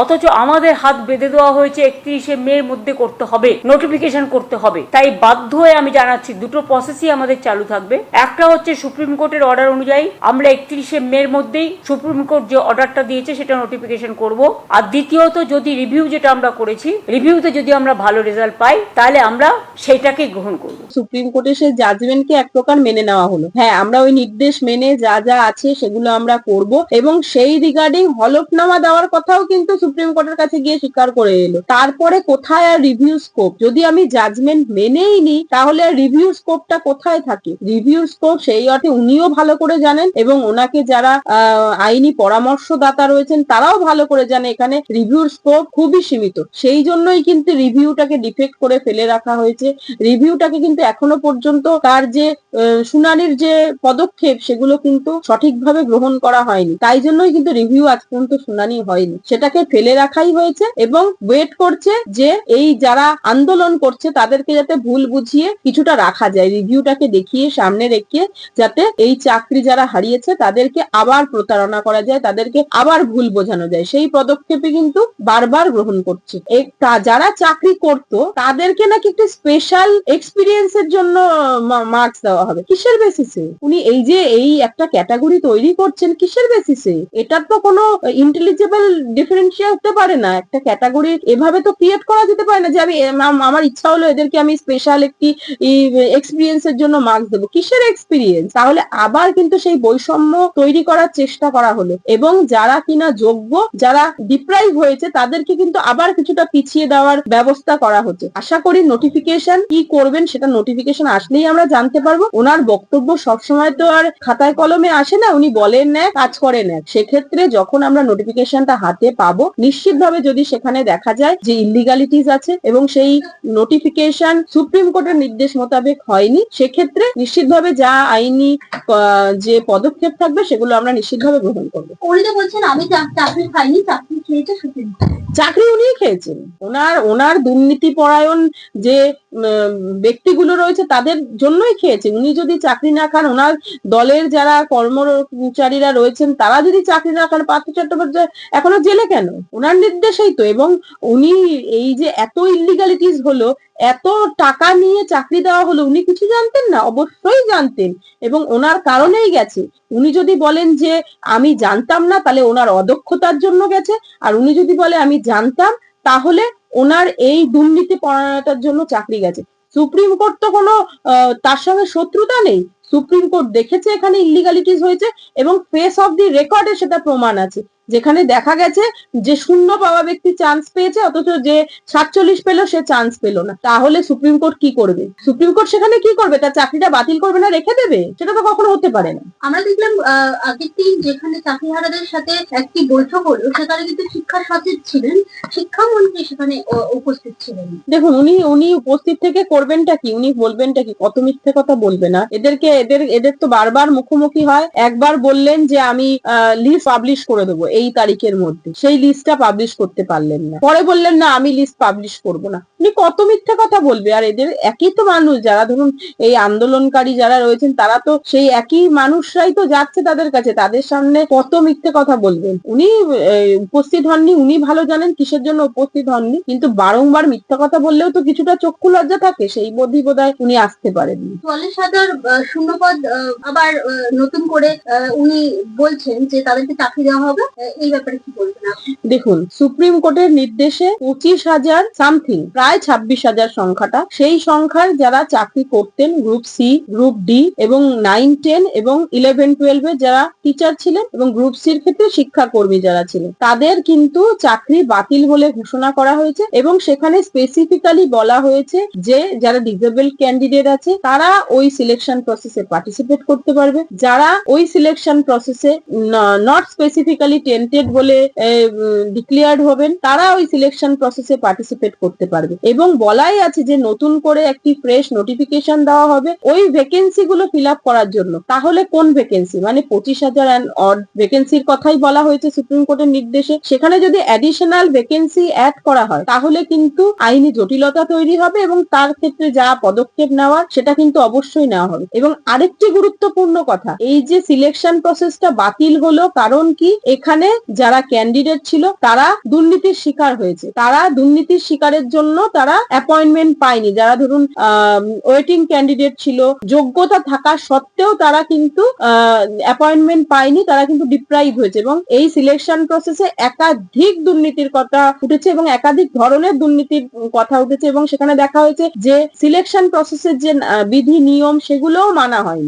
অথচ আমাদের হাত বেঁধে দেওয়া হয়েছে একত্রিশে মের মধ্যে করতে হবে নোটিফিকেশন করতে হবে। তাই বাধ্য হয়ে আমি জানাচ্ছি, দুটো প্রসেসই আমাদের চালু থাকবে। একটা হচ্ছে সুপ্রিম কোর্টের অর্ডার অনুযায়ী আমরা একত্রিশে মের মধ্যেই সুপ্রিম কোর্ট যে অর্ডারটা দিয়েছে সেটা নোটিফিকেশন করব। আর দ্বিতীয়ত যদি রিভিউ যেটা আমরা করেছি রিভিউতে যদি আমরা ভালো রেজাল্ট পাই, তাহলে আমরা সেটাকে গ্রহণ করব। সুপ্রিম কোর্টের সেই জাজমেন্টকে এক প্রকার মেনে নেওয়া হলো। হ্যাঁ আমরা ওই নির্দেশ মেনে যা যা আছে সেগুলো আমরা করব এবং সেই রিগার্ডিং হলফনামা দেওয়ার কথাও কিন্তু সুপ্রিম কোর্টের কাছে গিয়ে স্বীকার করে এলো। তারপরে কোথায় আর রিভিউ স্কোপ যদি আমি জাজমেন্ট মেনেই নিই, তাহলে আর রিভিউ স্কোপটা কোথায় থাকে? রিভিউ স্কোপ সেই অর্থে উনিও ভালো করে জানেন এবং ওনাকে যারা আইনি পরামর্শদাতা রয়েছেন, তারাও ভালো করে জানে। এখানে রিভিউর স্কোপ খুবই সীমিত। সেই জন্যই কিন্তু রিভিউটাকে ডিফেক্ট করে ফেলে রাখা হয়েছে। রিভিউটাকে কিন্তু এখনও পর্যন্ত তার যে শুনানির যে পদক্ষেপ, সেগুলো কিন্তু সঠিকভাবে গ্রহণ করা হয়নি। তাই জন্যই কিন্তু রিভিউ আজ পর্যন্ত শুনানি হয়নি। সেটাকে ফেলে রাখাই হয়েছে এবং ওয়েট করছে যে এই যারা আন্দোলন করছে তাদেরকে যাতে ভুল বুঝিয়ে কিছুটা রাখা যায়। রিভিউটাকে দেখিয়ে সামনে রেখে যাতে এই চাকরি যারা হারিয়েছে তাদেরকে আবার প্রতারণা করা যায়, তাদেরকে আবার ভুল বোঝানো যায়। সেই পদক্ষেপে কিন্তু বারবার গ্রহণ করছে। যারা চাকরি করত, তাদেরকে নাকি একটু স্পেশাল এক্সপিরিয়েন্স এর জন্য মার্কস দেওয়া হবে। কিসের বেসিসে উনি এই যে এই একটা ক্যাটাগরি তৈরি করছেন, কিসের বেসিসে এটার তো কোনো ইন্টেলিজেবল ডিফারেন্সিয়া হতে পারে না? একটা ক্যাটাগরি এভাবে তো ক্রিয়েট করা যেতে পারে না যে আমি আমার ইচ্ছা হলো এদেরকে আমি স্পেশাল একটি এক্সপিরিয়েন্স এর জন্য মার্কস দেবো। কিসের এক্সপিরিয়েন্স তাহলে আবার কিন্তু সেই বৈষম্য তৈরি করার চেষ্টা করা হলো। এবং যারা কিনা যোগ্য, যারা ডিপ্রাইভ হয়েছে, তাদেরকে কিন্তু আবার কিছুটা পিছিয়ে দেওয়ার ব্যবস্থা করা হচ্ছে। আশা করি নোটিফিকেশন কি করবেন সেটা নোটিফিকেশন আসলেই আমরা জানতে পারব। ওনার বক্তব্য সবসময় তো আর খাতায় কলমে আসে না। উনি বলেন না কাজ করেন না সেক্ষেত্রে যখন আমরা নোটিফিকেশনটা হাতে পাবো নিশ্চিতভাবে যদি সেখানে দেখা যায় যে ইলিগালিটিস আছে এবং সেই নোটিফিকেশন সুপ্রিম কোর্টের নির্দেশ মোতাবেক হয়নি সেক্ষেত্রে নিশ্চিতভাবে যা আইনি যে পদক্ষেপ থাকবে সেগুলো আমরা নিশ্চিতভাবে গ্রহণ করব। উনি বলছেন আমি চাকরি খাইনি চাকরি খেয়েছে সুপ্রিম চাকরি উনিই খেয়েছেন। ওনার ওনার দুর্নীতি পরায়ণ যে ব্যক্তিগুলো রয়েছে তাদের জন্যই খেয়েছেন। উনি যদি চাকরি না খান ওনার দলের যারা কর্মচারীরা রয়েছেন তারা যদি চাকরি না খান পার্থ চট্টোপাধ্যায় এখনও জেলে কেন? ওনার নির্দেশেই তো, এবং উনি এই যে এত ইলিগালিটিস হলো, এত টাকা নিয়ে চাকরি দেওয়া হলো, উনি কিছু জানতেন না? অবশ্যই জানতেন। এবং ওনার কারণেই গেছে। উনি যদি বলেন যে, আমি জানতাম না তাহলে ওনার অদক্ষতার জন্য গেছে। আর উনি যদি বলে, আমি জানতাম তাহলে ওনার এই দুর্নীতি পরায়ণতার জন্য চাকরি গেছে। সুপ্রিম কোর্ট তো কোনো তার সঙ্গে শত্রুতা নেই। সুপ্রিম কোর্ট দেখেছে এখানে ইলিগালিটিস হয়েছে এবং ফেস অফ দি রেকর্ডে সেটা প্রমাণ আছে। যেখানে দেখা গেছে যে শূন্য পাওয়া ব্যক্তি চান্স পেয়েছে অথচ যে সাতচল্লিশ পেল সে চান্স পেল না। তাহলে সুপ্রিম কোর্ট কি করবে? সুপ্রিম কোর্ট সেখানে কি করবে? তার চাকরিটা বাতিল করবে না রেখে দেবে? সেটা তো কখনো হতে পারে না। আমরা দেখলাম আগের দিন যেখানে চাকরিহারাদের সাথে একটি বৈঠক হলো সেখানে কিন্তু শিক্ষা সচিব ছিলেন শিক্ষামন্ত্রী সেখানে উপস্থিত ছিলেন। দেখুন উনি উনি উপস্থিত থেকে করবেনটা কি? উনি বলবেনটা কি? কত মিথ্যে কথা বলবে না? এদেরকে এদের এদের তো বারবার মুখোমুখি হয়। একবার বললেন যে আমি লিস্ট পাবলিশ করে দেবো এই তারিখের মধ্যে। সেই লিস্টটা পাবলিশ করতে পারলেন না। পরে বললেন, না, আমি লিস্ট পাবলিশ করব না। উনি কত মিথ্যে কথা বলবে। আর এদের একই তো মানুষ। যারা ধরুন, এই আন্দোলনকারী যারা রয়েছেন, তারা তো সেই একই মানুষরাই তো যাচ্ছে তাদের কাছে। তাদের সামনে কত মিথ্যে কথা বলবেন? উনি উপস্থিত হননি। উনি ভালো জানেন কিসের জন্য উপস্থিত হননি। কিন্তু বারংবার মিথ্যা কথা বললেও তো কিছুটা চক্ষু লজ্জা থাকে। সেই বোধই বোধ উনি আসতে পারেননি। চল্লিশ হাজার শূন্যপদ আবার নতুন করে উনি বলছেন যে তাদেরকে চাকরি দেওয়া হবে। এই ব্যাপারে কি বলবেন দেখুন, সুপ্রিম কোর্টের নির্দেশে পঁচিশ হাজার সামথিং, প্রায় ছাব্বিশ হাজার সংখ্যাটা। সেই সংখ্যার যারা চাকরি করতেন, গ্রুপ সি, গ্রুপ ডি এবং নাইন, টেন এবং ইলেভেন, টুয়েলভে যারা টিচার ছিলেন এবং গ্রুপ সির ক্ষেত্রে শিক্ষাকর্মী যারা ছিলেন, তাদের কিন্তু চাকরি বাতিল বলে ঘোষণা করা হয়েছে এবং সেখানে স্পেসিফিক্যালি বলা হয়েছে যে, যারা ডিসেবল ক্যান্ডিডেট আছে, তারা ওই সিলেকশন প্রসেসে পার্টিসিপেট করতে পারবে। যারা ওই সিলেকশন প্রসেসে নট স্পেসিফিক্যালি টেন্টেড বলে ডিক্লেয়ার্ড হবেন, তারা ওই সিলেকশন প্রসেসে পার্টিসিপেট করতে পারবে। এবং বলাই আছে যে নতুন করে একটি ফ্রেশ নোটিফিকেশন দেওয়া হবে ওই ভ্যাকেন্সি গুলো ফিল আপ করার জন্য। তাহলে কোন ভ্যাকেন্সি মানে পঁচিশ হাজার অড ভ্যাকেন্সির কথাই বলা হয়েছে সুপ্রিম কোর্টের নির্দেশে। সেখানে যদি অ্যাডিশনাল ভ্যাকেন্সি অ্যাড করা হয়, তাহলে কিন্তু আইনি জটিলতা তৈরি হবে এবং তার ক্ষেত্রে যা পদক্ষেপ নেওয়ার, সেটা কিন্তু অবশ্যই নেওয়া হবে। এবং আরেকটি গুরুত্বপূর্ণ কথা, এই যে সিলেকশন প্রসেসটা বাতিল হলো কারণ কি? এখানে যারা ক্যান্ডিডেট ছিল তারা দুর্নীতির শিকার হয়েছে। তারা দুর্নীতির শিকারের জন্য তারা অ্যাপয়েন্টমেন্ট পায়নি। যারা ধরুন ওয়েটিং ক্যান্ডিডেট ছিল, যোগ্যতা থাকা সত্ত্বেও তারা কিন্তু অ্যাপয়েন্টমেন্ট পায়নি, তারা কিন্তু ডিপ্রাইভ হয়েছে এবং এই সিলেকশন প্রসেসে একাধিক দুর্নীতির কথা উঠেছে এবং একাধিক ধরনের দুর্নীতির কথা উঠেছে এবং সেখানে দেখা হয়েছে যে সিলেকশন প্রসেসের যে বিধি, নিয়ম সেগুলোও মানা হয়নি